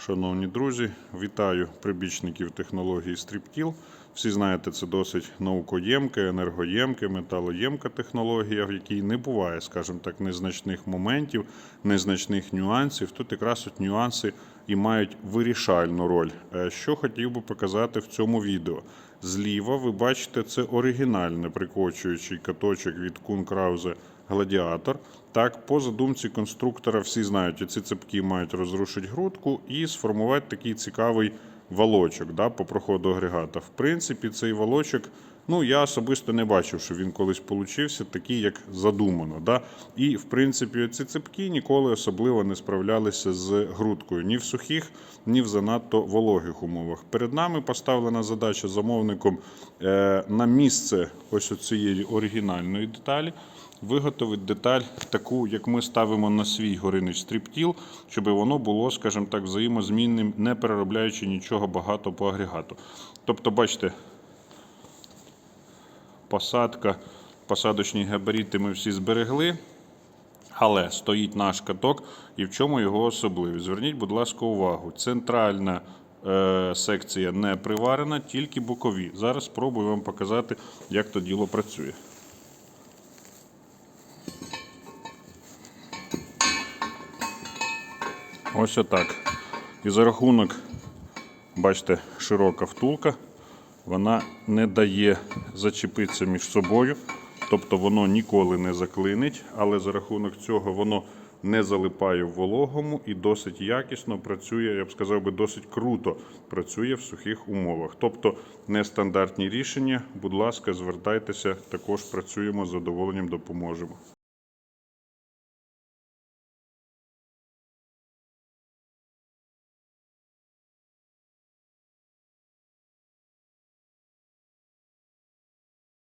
Шановні друзі, вітаю прибічників технології StripTill. Всі знаєте, це досить наукоємка, енергоємка, металоємка технологія, в якій не буває, скажімо так, незначних моментів, незначних нюансів. Тут якраз от нюанси і мають вирішальну роль. Е, Що хотів би показати в цьому відео. Зліва ви бачите, це оригінальний прикочуючий каточок від Kuhn Krause Гладіатор. Так, по задумці конструктора всі знають, ці цепки мають розрушити грудку і сформувати такий цікавий валочок да, по проходу агрегата. В принципі, цей валочок, ну я особисто не бачив, що він колись получився такий, як задумано. Да? І в принципі, ці цепки ніколи особливо не справлялися з грудкою ні в сухих, ні в занадто вологих умовах. Перед нами поставлена задача замовником е, на місце ось цієї оригінальної деталі виготовити деталь таку, як ми ставимо на свій горинич стріптіл, щоб воно було, скажімо так, взаємозмінним, не переробляючи нічого багато по агрегату. Тобто, бачите, посадка, посадочні габарити ми всі зберегли. Але стоїть наш каток, і в чому його особливість? Зверніть, будь ласка, увагу. Центральна е, секція не приварена, тільки бокові. Зараз спробую вам показати, як то діло працює. Ось отак. І за рахунок, бачите, широка втулка, вона не дає зачепитися між собою, тобто воно ніколи не заклинить, але за рахунок цього воно не залипає в вологому і досить якісно працює, я б сказав би, досить круто працює в сухих умовах. Тобто нестандартні рішення, будь ласка, звертайтеся, також працюємо з задоволенням допоможемо.